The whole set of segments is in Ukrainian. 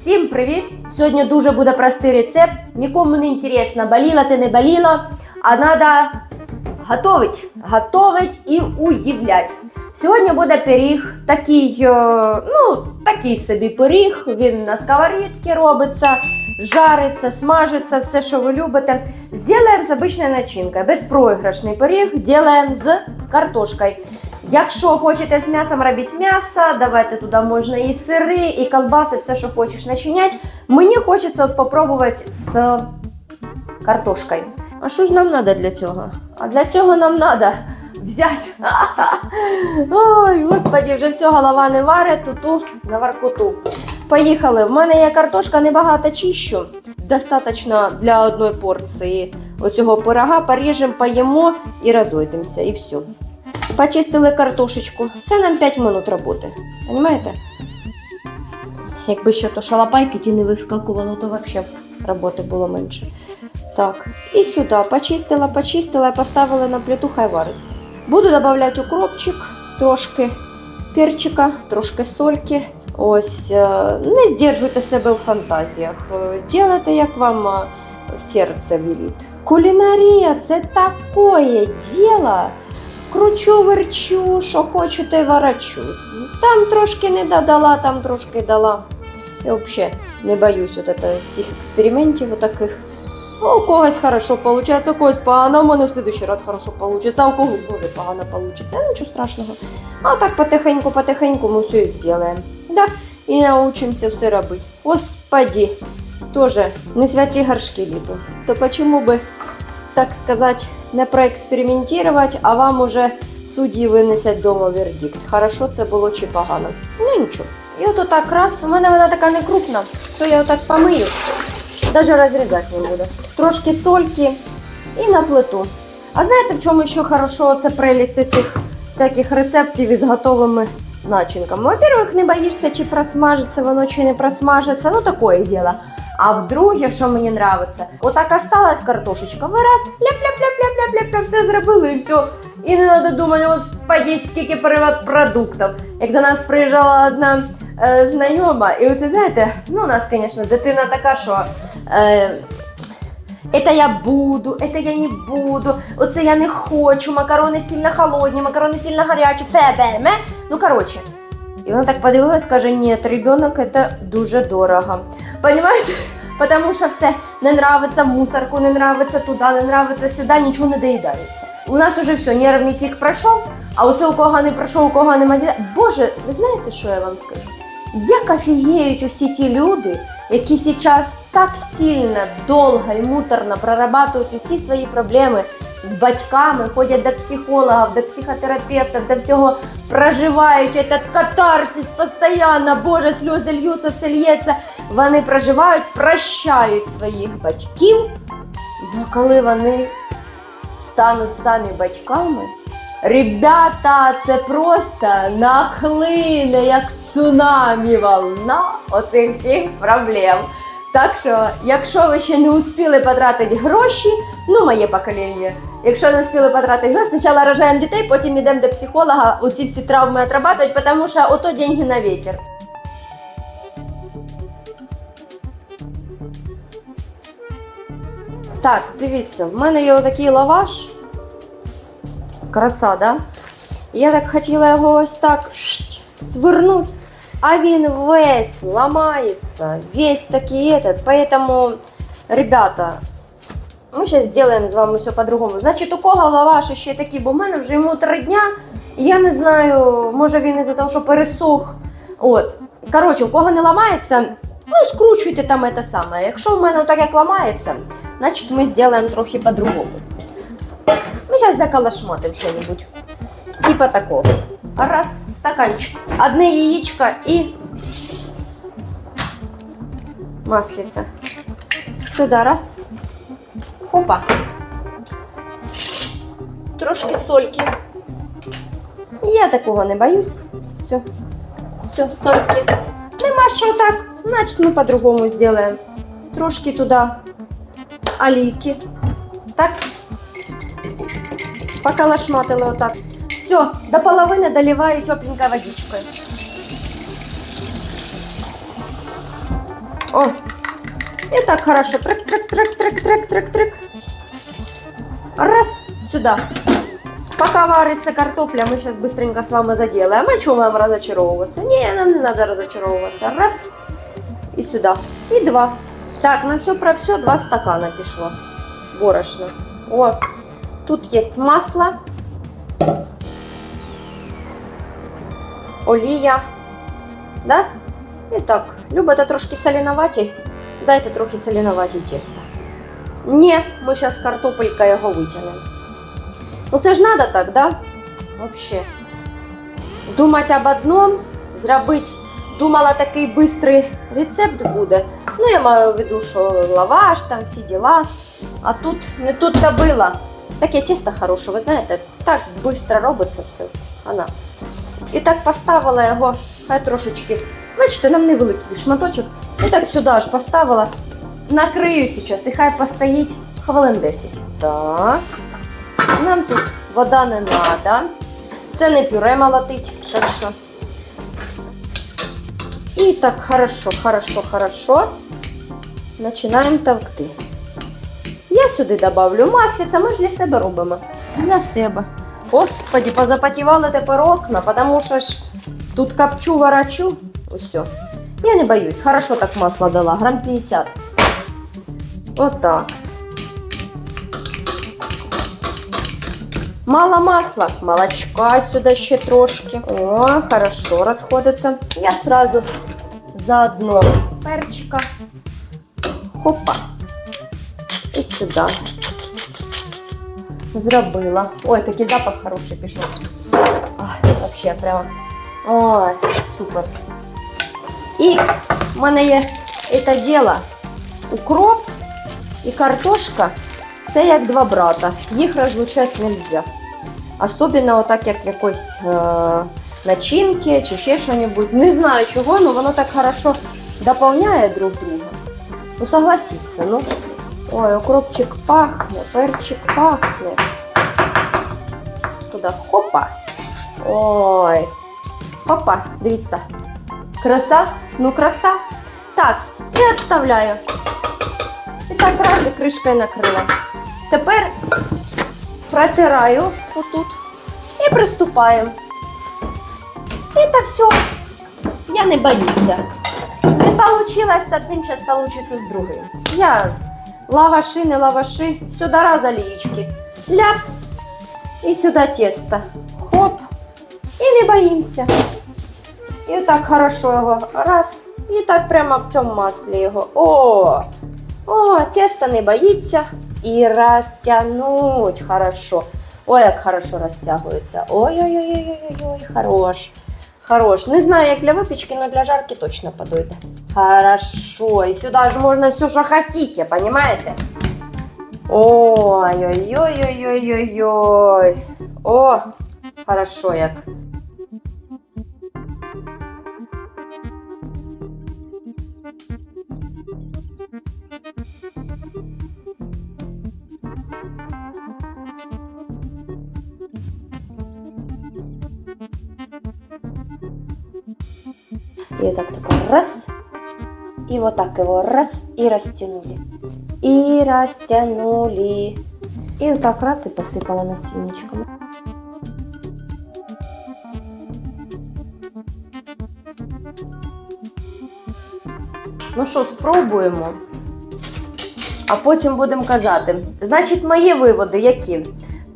Всім привіт! Сьогодні дуже буде простий рецепт. Нікому не інтересно, боліла ти не боліла, а треба готовить, готовить і удивлять. Сьогодні буде пиріг, такий, е, ну, такий собі пиріг. Він на сковорідці робиться, жариться, смажиться, все, що ви любите. Зробимо з обичною начинкою. Безпроіграшний пиріг робимо з картошкою. Якщо хочете з м'ясом робити м'ясо, давайте туди можна і сири, і колбаси, все, що хочеш начиняти. Мені хочеться от попробувати з картошкою. А що ж нам треба для цього? А для цього нам треба взяти. Ой, господі, вже все, голова не варить, туту на варкоту. Поїхали. В мене є картошка, небагато чищу. Достаточно для одної порції оцього пирога. Поріжемо, поїмо і розойдемося, і все. Почистили картошечку. Це нам 5 минут роботи. Понимаєте? Якби ще то шалапайки ті не вискакувало, то взагалі роботи було менше. Так, і сюди почистила, почистила поставила на плиту, хай вариться. Буду додавати укропчик, трошки перчика, трошки сольки. Ось, е, не здержуйте себе у фантазіях. Е, Ділайте, як вам е, серце велить. Кулінарія це таке діло. Кручу, верчу, що хочу, те ворочу. Там трошки не додала, там трошки дала. Я взагалі не боюсь от это, всіх експериментів таких. Ну, у когось хорошо получается, у когось погано, у мене в следующий раз хорошо получится, а у когось може погано получится. Нічого страшного. А так потихеньку, потихеньку ми все і зробимо. Да? І научимося все робити. Господи, тоже не святі горшки ліпо. То почему би, так сказати, не проекспериментувати, а вам уже судді винесять дома вердикт. Хорошо це було чи погано. Ну нічого. І от отак раз, у мене вона така не крупна, то я отак помию. Даже розрізати не буду. Трошки сольки і на плиту. А знаєте, в чому ще хорошо це прелість цих всяких рецептів із готовими начинками? Во-первых, не боїшся, чи просмажиться воно, чи не просмажиться, ну такое діло. А вдруге, що мені нравиться, отак осталась картошечка, ви раз, ляп-ляп-ляп-ляп-ляп-ляп, все зробили і все. І не треба думати, господи, скільки перевод продуктів. Як до нас приїжджала одна е, знайома, і оце знаєте, ну у нас, звісно, дитина така, що. Е, Это я буду, это я не буду, оце я не хочу, макарони сильно холодні, макарони сильно гарячі, все береме. Ну, коротше. І вона так подивилась, каже, ні, ребенок це дуже дорого. Понимаете? Потому що все не нравиться мусорку, не нравиться туди, не нравиться сюди, нічого не доїдається. У нас уже все, нервний тік пройшов, а оце у кого не пройшов, у кого немає. Боже, ви знаєте, що я вам скажу? Як офігіють усі ті люди, які зараз так сильно, довго і муторно прорабатують усі свої проблеми з батьками, ходять до психологів, до психотерапевтів, до всього проживають этот катарсис постійно, Боже, сльози льються, все лється. Вони проживають, прощають своїх батьків. Ну, коли вони стануть самі батьками, ребята, це просто нахлине, як цунамі волна оцих всіх проблем. Так що, якщо ви ще не успіли потратити гроші, ну моє покоління, якщо не успіли потратити гроші, спочатку рожаємо дітей, потім йдемо до психолога, оці всі травми отрабатувати, тому що ото деньги на вітер. Так, дивіться, в мене є отакий лаваш. Краса, да? Я так хотіла його ось так свернуть, а він весь ламається, весь такий этот. Поэтому, ребята, ми зараз зробимо з вами все по-другому. Значить, у кого лаваш ще такий, бо в мене вже йому три дня. Я не знаю, може він із-за того, що пересох. От. Коротше, у кого не ламається, ну скручуйте там те саме. Якщо в мене отак як ламається, значить ми зробимо трохи по-другому. Ми зараз заколошматим що-нибудь. Типа такого. Раз, стаканчик. Одне яєчко і маслице. Сюди раз. Хопа. Трошки сольки. Я такого не боюсь. Все. Все, сольки. Нема що так. Значить, ми по-другому зробимо. Трошки туди олійки. Так. Поколошматили отак. Все, до половини доливаю тепленькой водичкой. О! И так хорошо. Трек, трек, трек, трек, трек, трек, трек. Раз, сюда. Пока варится картопля, мы сейчас быстренько с вами заделаем. А что вам разочаровываться? Не, нам не надо разочаровываться. Раз. И сюда. И два. Так, на все про все два стакана пішло. Борошно. О, тут есть масло. Олія. Да? І так, любите трошки соліноваті? Дайте трохи соліноваті тіста. Ні, ми зараз картопелька його витягнемо. Ну це ж надо так, да? Вообще. Думати об одному, зробити. Думала, такий бистрий рецепт буде. Ну, я маю в виду, що лаваш, там всі діла. А тут не тут-то було. Таке тісто хороше, ви знаєте, так швидко робиться все. Вона. І так поставила його, хай трошечки. Бачите, нам невеликий шматочок. І так сюди аж поставила. Накрию зараз і хай постоїть хвилин 10. Так. Нам тут вода не треба. Це не пюре молотить, так що. І так хорошо, хорошо, хорошо. Починаємо товкти. Я сюди добавлю маслиця, ми ж для себе робимо. Для себе. Господи, позапотівали тепер окна, тому що ж тут копчу, ворочу. Усьо. Я не боюсь. Хорошо так масло дала, грам 50. Отак. Мало масла, молочка сюди ще трошки. О, хорошо розходиться. Я сразу заодно перчика. Хопа. І сюди. Зробила. Ой, такий запах хороший пішов. Ой, вообще прямо. Ой, супер. І в мене є це діло. Укроп і картошка це як два брата. Їх розлучати не можна. Особливо отак, як в якоїсь е, начинки чи ще що-небудь. Не знаю чого, але воно так хорошо доповняє друг друга. Ну, согласіться, ну. Ой, укропчик пахне, перчик пахне. Туди хопа. Ой. Хопа, дивіться. Краса, ну краса. Так, і відставляю. І так раз і кришкою накрила. Тепер протираю отут і приступаємо. І так все. Я не боюся. Не з одним, зараз получится з другим. Я лаваши, не лаваши, сюди раз олієчки. Ляп. І сюди тесто. Хоп. І не боїмося. І так хорошо його раз. І так прямо в цьому маслі його. О! О, тесто не боїться. І розтягнуть хорошо. Ой, як хорошо розтягується. Ой-ой-ой-ой-ой, хорош. Хорош. Не знаю, як для випічки, але для жарки точно подойде. Хорошо. І сюди ж можна все, що хотите, понимаете? Ой-ой-ой-ой-ой-ой-ой. О, хорошо як. И вот так только раз. И вот так его раз и растянули. И растянули. И вот так раз и посыпала насильничком. Ну що, спробуємо. А потім будемо казати. Значить, мої виводи які?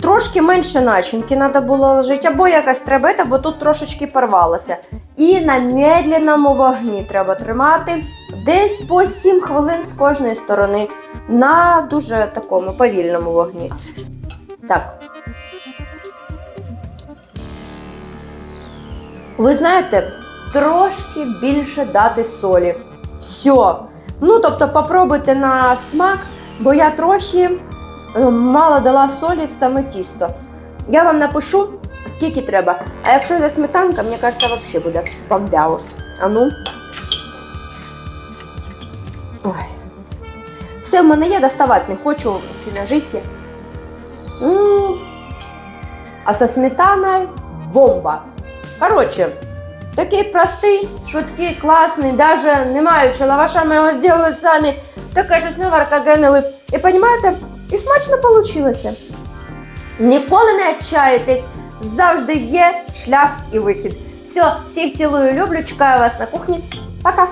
Трошки менше начинки треба було ложити, або якась требета, бо тут трошечки порвалося. І на медленному вогні треба тримати десь по 7 хвилин з кожної сторони на дуже такому повільному вогні. Так. Ви знаєте, трошки більше дати солі. Все. Ну, тобто, попробуйте на смак, бо я трохи е, мало дала солі в саме тісто. Я вам напишу, скільки треба. А якщо йде сметанка, мені кажеться, взагалі буде бомбяус. А ну. Ой. Все в мене є, доставати не хочу ці ножи всі. М. А со сметаною бомба. Коротше, Такий простий, швидкий, класний, даже не маючи лаваша, ми його зробили самі. Таке щось наварка генили. І розумієте, і смачно вийшло. Ніколи не відчаєтесь, завжди є шлях і вихід. Все, всіх цілую, люблю, чекаю вас на кухні. Пока!